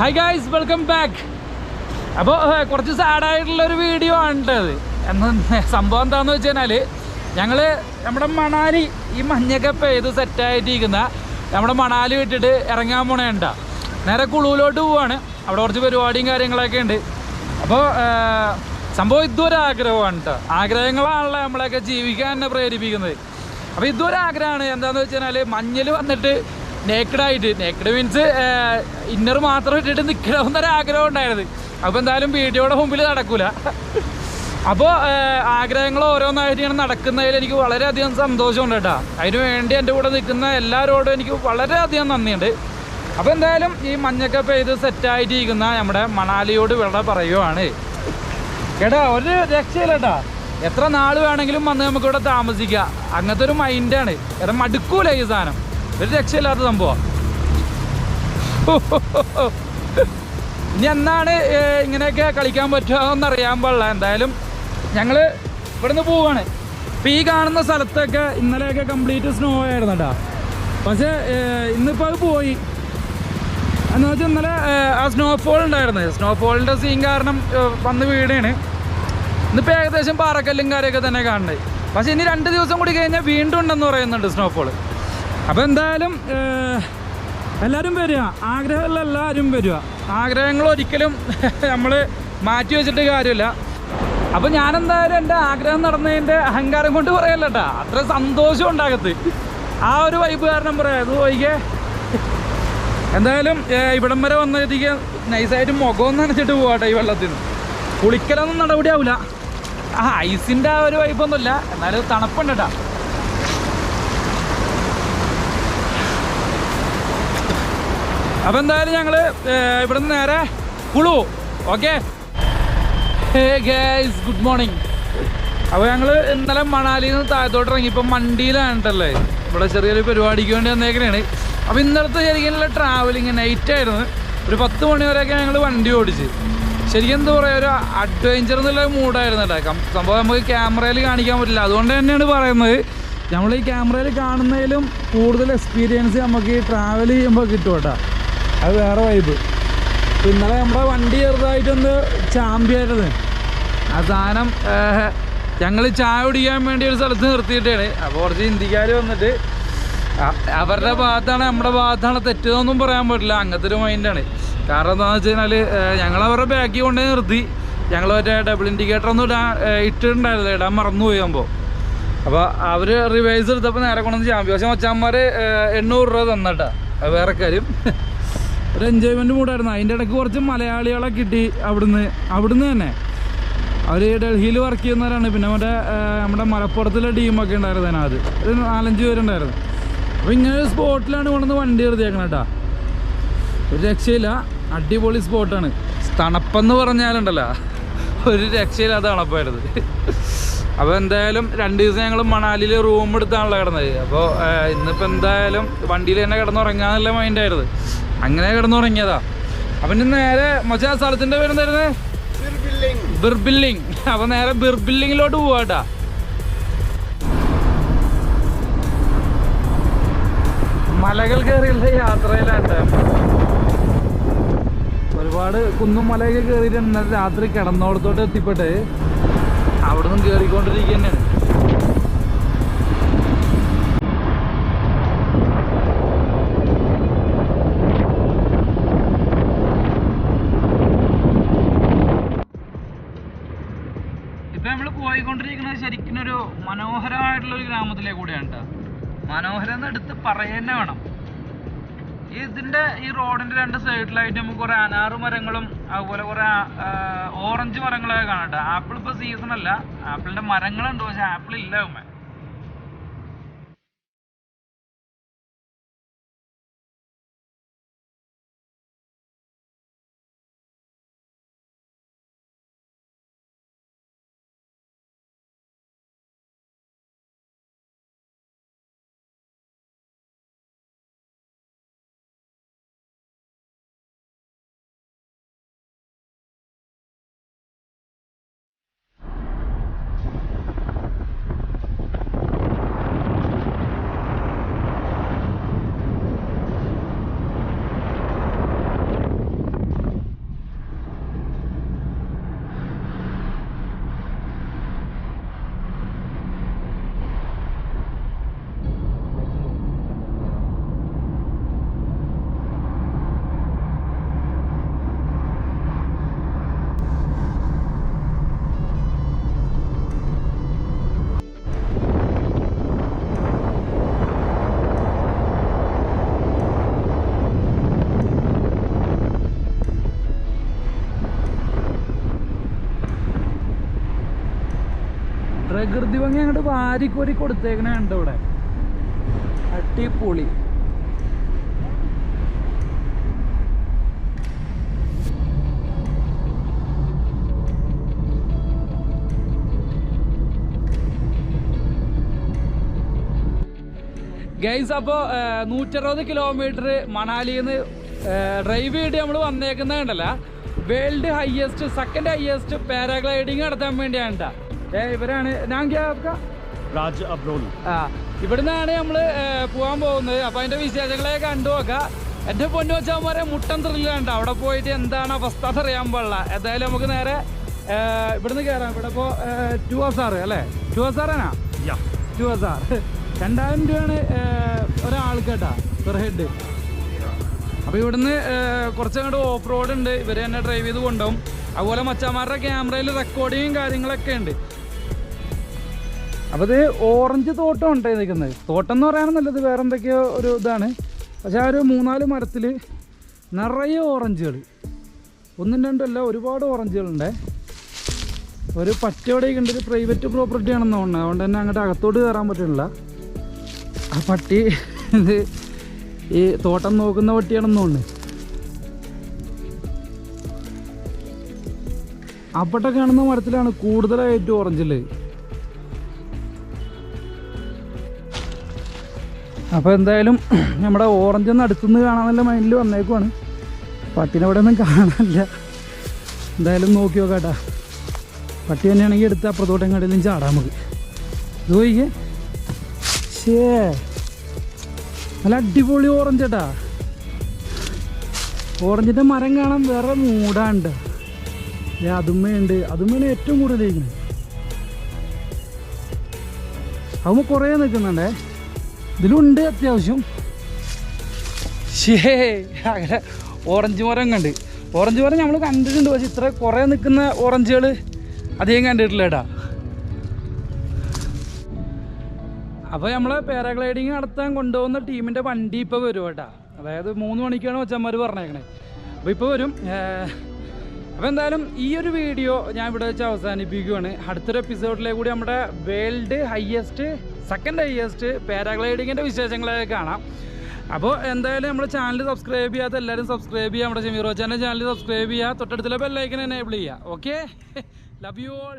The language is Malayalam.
ഹായ് ഗായ്സ് വെൽക്കം ബാക്ക് അപ്പോൾ കുറച്ച് സാഡായിട്ടുള്ള ഒരു വീഡിയോ ആണ് ട്ടോ ഇത് എന്ന് സംഭവം എന്താണെന്ന് വെച്ച് കഴിഞ്ഞാൽ ഞങ്ങൾ നമ്മുടെ മണാലി ഈ മഞ്ഞൊക്കെ പെയ്ത് സെറ്റായിട്ടിരിക്കുന്ന നമ്മുടെ മണാലി വിട്ടിട്ട് ഇറങ്ങാൻ പോണേണ്ട നേരെ കുളുവിലോട്ട് പോവാണ്. അവിടെ കുറച്ച് പരിപാടിയും കാര്യങ്ങളൊക്കെ ഉണ്ട്. അപ്പോൾ സംഭവം ഇതൊരു ആഗ്രഹമാണ് കേട്ടോ ആഗ്രഹങ്ങളാണല്ലോ നമ്മളെയൊക്കെ ജീവിക്കാൻ തന്നെ പ്രേരിപ്പിക്കുന്നത്. അപ്പോൾ ഇതൊരു ആഗ്രഹമാണ്. എന്താണെന്ന് വെച്ച് കഴിഞ്ഞാൽ മഞ്ഞൾ വന്നിട്ട് നേക്കഡായിട്ട് നേക്കഡ് മീൻസ് ഇന്നർ മാത്രം ഇട്ടിട്ട് നിൽക്കണമെന്നൊരു ആഗ്രഹം ഉണ്ടായിരുന്നു. അപ്പോൾ എന്തായാലും വീഡിയോയുടെ മുമ്പിൽ നടക്കൂല. അപ്പോൾ ആഗ്രഹങ്ങൾ ഓരോന്നായിട്ട് ഇങ്ങനെ നടക്കുന്നതിൽ എനിക്ക് വളരെയധികം സന്തോഷമുണ്ട് കേട്ടോ. അതിന് വേണ്ടി എന്റെ കൂടെ നിൽക്കുന്ന എല്ലാവരോടും എനിക്ക് വളരെയധികം നന്ദിയുണ്ട്. അപ്പോൾ എന്തായാലും ഈ മഞ്ഞൊക്കെ പെയ്ത് സെറ്റായിട്ടിരിക്കുന്ന നമ്മുടെ മണാലിയോട് വിള പറയുവാണ്. കേട്ടാ ഒരു രക്ഷയില്ല കേട്ടാ. എത്ര നാൾ വേണമെങ്കിലും വന്ന് നമുക്കിവിടെ താമസിക്കുക താമസിക്കാം. അങ്ങനത്തെ ഒരു മൈൻഡാണ് എടാ മടുക്കൂല ഈ സാധനം. ഒരു രക്ഷയില്ലാത്ത സംഭവം. ഇനി എന്നാണ് ഇങ്ങനെയൊക്കെ കളിക്കാൻ പറ്റുക എന്നറിയാൻ പാടില്ല. എന്തായാലും ഞങ്ങൾ ഇവിടുന്ന് പോവുകയാണ് ഇപ്പം ഈ കാണുന്ന സ്ഥലത്തൊക്കെ ഇന്നലെയൊക്കെ കംപ്ലീറ്റ് സ്നോ ആയിരുന്നു കേട്ടോ പക്ഷേ ഇന്നിപ്പോ ഇന്നിപ്പോൾ അത് പോയി. എന്ന് വെച്ചാൽ ഇന്നലെ ആ സ്നോഫോൾ ഉണ്ടായിരുന്നു. സ്നോഫോളിന്റെ സീൻ കാരണം വന്ന് വീടാണ് ഇന്നിപ്പോൾ ഏകദേശം പാറക്കല്ലും കാര്യമൊക്കെ തന്നെ കാണുന്നത് പക്ഷേ ഇനി രണ്ട് ദിവസം കൂടി കഴിഞ്ഞാൽ വീണ്ടും ഉണ്ടെന്ന് പറയുന്നുണ്ട് സ്നോഫോൾ അപ്പോൾ എന്തായാലും എല്ലാവരും വരിക. ആഗ്രഹമുള്ള എല്ലാവരും വരിക. ആഗ്രഹങ്ങൾ ഒരിക്കലും നമ്മൾ മാറ്റി വെച്ചിട്ട് കാര്യമില്ല. അപ്പോൾ ഞാനെന്തായാലും എന്റെ ആഗ്രഹം നടന്നതിന്റെ അഹങ്കാരം കൊണ്ട് പറയല്ല അത്ര സന്തോഷം ഉണ്ടാകത്ത്. ആ ഒരു വൈബ് കാരണം പറയാം. അത് പോയിക്കേ എന്തായാലും ഇവിടം വരെ വന്നതിക്ക് നൈസായിട്ട് മുഖം നനച്ചിട്ട് പോവാട്ടെ ഈ വെള്ളത്തിൽ നിന്ന് കുളിക്കലൊന്നും നടപടിയാവില്ല ആ ഐസിന്റെ ആ ഒരു വൈബൊന്നുമില്ല എന്നാലും തണുപ്പുണ്ട് കേട്ടോ. അപ്പം എന്തായാലും ഞങ്ങൾ ഇവിടുന്ന് നേരെ കുളു. ഓക്കെ ഗുഡ് മോർണിംഗ് അപ്പോൾ ഞങ്ങൾ ഇന്നലെ മണാലിയിൽ നിന്ന് താഴത്തോട്ട് ഇറങ്ങി. ഇപ്പം മണ്ടിയിലാണിട്ടല്ലേ ഇവിടെ ചെറിയൊരു പരിപാടിക്ക് വേണ്ടി വന്നേക്കണേണ്. അപ്പോൾ ഇന്നലത്തെ ശരിക്കും ട്രാവലിങ് നൈറ്റ് ആയിരുന്നു. ഒരു പത്ത് മണി വരെയൊക്കെ ഞങ്ങൾ വണ്ടി ഓടിച്ച്. ശരിക്കും എന്താ പറയുക ഒരു അഡ്വഞ്ചർ എന്നുള്ള മൂഡായിരുന്നു കേട്ടോ സംഭവം നമുക്ക് ക്യാമറയിൽ കാണിക്കാൻ പറ്റില്ല. അതുകൊണ്ട് തന്നെയാണ് പറയുന്നത്. നമ്മൾ ഈ ക്യാമറയിൽ കാണുന്നതിലും കൂടുതൽ എക്സ്പീരിയൻസ് നമുക്ക് ഈ ട്രാവൽ ചെയ്യുമ്പോൾ കിട്ടും കേട്ടോ. അത് വേറെ വൈബ് ഇന്നലെ നമ്മുടെ വണ്ടി ചെറുതായിട്ടൊന്ന് ചാമ്പിയായിരുന്നു ആ സാധനം ഞങ്ങൾ ചായ കുടിക്കാൻ വേണ്ടി ഒരു സ്ഥലത്ത് നിർത്തിയിട്ടാണ്. അപ്പോൾ കുറച്ച് ഹിന്ദിക്കാർ വന്നിട്ട് അവരുടെ ഭാഗത്താണ് നമ്മുടെ ഭാഗത്താണ് തെറ്റെന്നൊന്നും പറയാൻ പറ്റില്ല. അങ്ങനത്തെ ഒരു മൈൻഡാണ് കാരണം എന്താണെന്ന് വെച്ച് കഴിഞ്ഞാൽ ഞങ്ങൾ അവരുടെ ബാക്കിൽ കൊണ്ടേ നിർത്തി. ഞങ്ങൾ മറ്റേ ഡബിൾ ഇൻഡിക്കേറ്റർ ഒന്നും ഇടാൻ ഇട്ടിട്ടുണ്ടായിരുന്നു ഇടാൻ മറന്നുപോയി ആകുമ്പോൾ അപ്പോൾ അവർ റിവൈസ് എടുത്തപ്പോൾ നേരെ കൊണ്ടുവന്ന് ചാമ്പ്യൻ പക്ഷേ മച്ചാന്മാർ എണ്ണൂറ് രൂപ തന്നട്ടാ. വേറെ കാര്യം. ഒരു എൻജോയ്മെന്റ് മൂടായിരുന്നു അതിന്റെ ഇടയ്ക്ക് കുറച്ച് മലയാളികളെ കിട്ടി അവിടുന്ന്. അവിടുന്ന് തന്നെ. അവർ ഡൽഹിയിൽ വർക്ക് ചെയ്യുന്നവരാണ്. പിന്നെ മറ്റേ നമ്മുടെ മലപ്പുറത്തിലെ ടീമൊക്കെ ഉണ്ടായിരുന്നു അതിനകത്ത് ഒരു നാലഞ്ച് പേരുണ്ടായിരുന്നു. അപ്പോൾ ഇങ്ങനെ ഒരു സ്പോട്ടിലാണ് കൊണ്ടുവന്ന് വണ്ടി എഴുതിയേക്കണം കേട്ടോ ഒരു രക്ഷയില്ല. അടിപൊളി സ്പോട്ടാണ്. തണുപ്പെന്ന് പറഞ്ഞാലുണ്ടല്ലോ. ഒരു രക്ഷയില്ലാത്ത തണുപ്പായിരുന്നു. അപ്പോൾ എന്തായാലും രണ്ട് ദിവസം ഞങ്ങൾ മണാലിയിൽ റൂം എടുത്താണല്ലോ കിടന്നത്. അപ്പോൾ ഇന്നിപ്പോൾ എന്തായാലും വണ്ടിയിൽ തന്നെ കിടന്നുറങ്ങാന്നുള്ള മൈൻഡായിരുന്നു അങ്ങനെ കിടന്നുറങ്ങിയതാ. അപ്പം ഇനി നേരെ മച്ചാ സ്ഥലത്തിന്റെ പേരെന്തായിരുന്നേ ബിർബില്ലിങ് അപ്പൊ നേരെ ബിർബില്ലിങ്ങിലോട്ട് പോവാട്ടാ. മലകൾ കയറിയുള്ള യാത്രയിലാട്ടെ. ഒരുപാട് കുന്നും മലയൊക്കെ കയറിയിട്ട് ഇന്നലെ രാത്രി കിടന്നോടത്തോട്ട് എത്തിപ്പെട്ട്. അവിടെ നിന്നും കയറിക്കൊണ്ടിരിക്കുക തന്നെയാണ് നമ്മൾ പോയിക്കൊണ്ടിരിക്കുന്നത് ശരിക്കും ഒരു മനോഹരമായിട്ടുള്ള ഒരു ഗ്രാമത്തിലെ കൂടെയാണ് കേട്ടോ മനോഹരം എന്ന് എടുത്ത് പറയുന്നേ വേണം. ഈ ഇതിന്റെ ഈ റോഡിന്റെ രണ്ട് സൈഡിലായിട്ട് നമുക്ക് കുറെ അനാറ് മരങ്ങളും അതുപോലെ കുറെ ഓറഞ്ച് മരങ്ങളൊക്കെ കാണാം ആപ്പിൾ ഇപ്പൊ സീസൺ അല്ല. ആപ്പിളിന്റെ മരങ്ങളുണ്ട് പക്ഷെ ആപ്പിൾ ഇല്ല ഉമ്മ. പ്രകൃതി ഭംഗി അങ്ങോട്ട് വാരിക്കോരി കൊടുത്തേക്കണേ ഉണ്ട് ഇവിടെ? അടിപൊളി. ഗൈസ് അപ്പോൾ നൂറ്ററുപത് കിലോമീറ്റർ മണാലിയിൽ നിന്ന് ഡ്രൈവ് ചെയ്ത് നമ്മൾ വന്നേക്കുന്നത് കണ്ടല്ല? World highest second highest paragliding നടത്താൻ വേണ്ടിയാണ് ട്ടാ. ഇവരാണ് രാജ് അബ്രോളി ആ ഇവിടുന്നാണ് നമ്മൾ പോകാൻ പോകുന്നത്. അപ്പൊ അതിന്റെ വിശേഷങ്ങളെ കണ്ടു നോക്കാം. എന്റെ പൊന്നു വെച്ചാൽ മുട്ടൻ ത്രില്ലാണ്ട് അവിടെ പോയിട്ട് എന്താണ് അവസ്ഥ അറിയാൻ പാടില്ല. എന്തായാലും നമുക്ക് നേരെ ഇവിടുന്ന് കേറാം. ഇവിടെ ഇപ്പോ ടു എസ് ആർ അല്ലേ? ടു എസ് ആർ ആണാ ടു എസ് ആർ രണ്ടായിരം രൂപയാണ് ഒരാൾക്ക് കേട്ടാ പെർ ഹെഡ് അപ്പൊ ഇവിടുന്ന് കുറച്ചങ്ങോട്ട് ഓഫ് റോഡ് ഉണ്ട്. ഇവർ തന്നെ ഡ്രൈവ് ചെയ്ത് കൊണ്ടുപോകും. അതുപോലെ മച്ചാമാരുടെ ക്യാമറയിൽ റെക്കോർഡിങ്ങും കാര്യങ്ങളൊക്കെ ഉണ്ട്. അപ്പോൾ ഇത് ഓറഞ്ച് തോട്ടം ഉണ്ടായി നിൽക്കുന്നത് തോട്ടം എന്ന് പറയാനൊന്നുമല്ല ഇത് വേറെ എന്തൊക്കെയോ ഒരു ഇതാണ്. പക്ഷേ ആ ഒരു മൂന്നാൽ മരത്തിൽ നിറയെ ഓറഞ്ചുകൾ ഒന്നും രണ്ടല്ല ഒരുപാട് ഓറഞ്ചുകളുണ്ട്. ഒരു പട്ടിയോടെയൊക്കെ ഉണ്ട് ഒരു പ്രൈവറ്റ് പ്രോപ്പർട്ടി ആണെന്ന് തോന്നുന്നത് അതുകൊണ്ട് തന്നെ അങ്ങോട്ട് അകത്തോട്ട് കയറാൻ പറ്റില്ല. ആ പട്ടി ഇത് ഈ തോട്ടം നോക്കുന്ന പട്ടിയാണെന്ന് തോന്നുന്നു. അവിടെ കാണുന്ന മരത്തിലാണ് കൂടുതലായിട്ട് ഓറഞ്ചിൽ. അപ്പോൾ എന്തായാലും നമ്മുടെ ഓറഞ്ച് ഒന്ന് അടുത്തുനിന്ന് കാണാമെന്നുള്ള മൈൻഡിൽ വന്നേക്കുവാണ്. പട്ടിനെ അവിടെ ഒന്നും കാണാനില്ല. എന്തായാലും നോക്കി നോക്കാട്ടാ. പട്ടി തന്നെയാണെങ്കിൽ എടുത്ത് അപ്പുറത്തോട്ട് കടയിലും ചാടാം നമുക്ക് ഇത് പോയിക്കേ ശേ നല്ല അടിപൊളി ഓറഞ്ച് ഓറഞ്ചിന്റെ മരം കാണാൻ വേറെ മൂടാണ്ട്. അതുമ്മയുണ്ട് അതുമ്മയാണ് ഏറ്റവും കൂടുതൽ ഇരിക്കുന്നത്. അതുമ്പോൾ കുറേ നിൽക്കുന്നുണ്ടേ. ഇതിലുണ്ട് അത്യാവശ്യം. ശേ അങ്ങനെ ഓറഞ്ച് മരം കണ്ട്. ഓറഞ്ച് മരം നമ്മൾ കണ്ടിട്ടുണ്ട് പക്ഷെ ഇത്ര കുറേ നിൽക്കുന്ന ഓറഞ്ചുകൾ അധികം കണ്ടിട്ടില്ല ഏട്ടാ അപ്പോൾ നമ്മൾ പാരാഗ്ലൈഡിങ് നടത്താൻ കൊണ്ടുപോകുന്ന ടീമിന്റെ വണ്ടി ഇപ്പോൾ വരും കേട്ടാ. അതായത് മൂന്ന് മണിക്കാണ് കൊച്ചന്മാർ പറഞ്ഞേക്കണേ. അപ്പോൾ ഇപ്പോൾ വരും. അപ്പോൾ എന്തായാലും ഈ ഒരു വീഡിയോ ഞാൻ ഇവിടെ വെച്ച് അവസാനിപ്പിക്കുകയാണ് അടുത്തൊരു എപ്പിസോഡിലെ കൂടി നമ്മുടെ വേൾഡ് ഹയസ്റ്റ് സെക്കൻഡ് ഹയസ്റ്റ് പാരാഗ്ലൈഡിങ്ങിന്റെ വിശേഷങ്ങളൊക്കെ കാണാം. അപ്പോൾ എന്തായാലും നമ്മൾ ചാനൽ സബ്സ്ക്രൈബ് ചെയ്യാത്ത എല്ലാവരും സബ്സ്ക്രൈബ് ചെയ്യാം. നമ്മുടെ ഷമീറോ ചാനൽ ചാനൽ സബ്സ്ക്രൈബ് ചെയ്യുക തൊട്ടടുത്തുള്ള ബെല്ലൈക്കൻ എനേബിൾ ചെയ്യുക ഓക്കെ ലവ് യു ഓൾ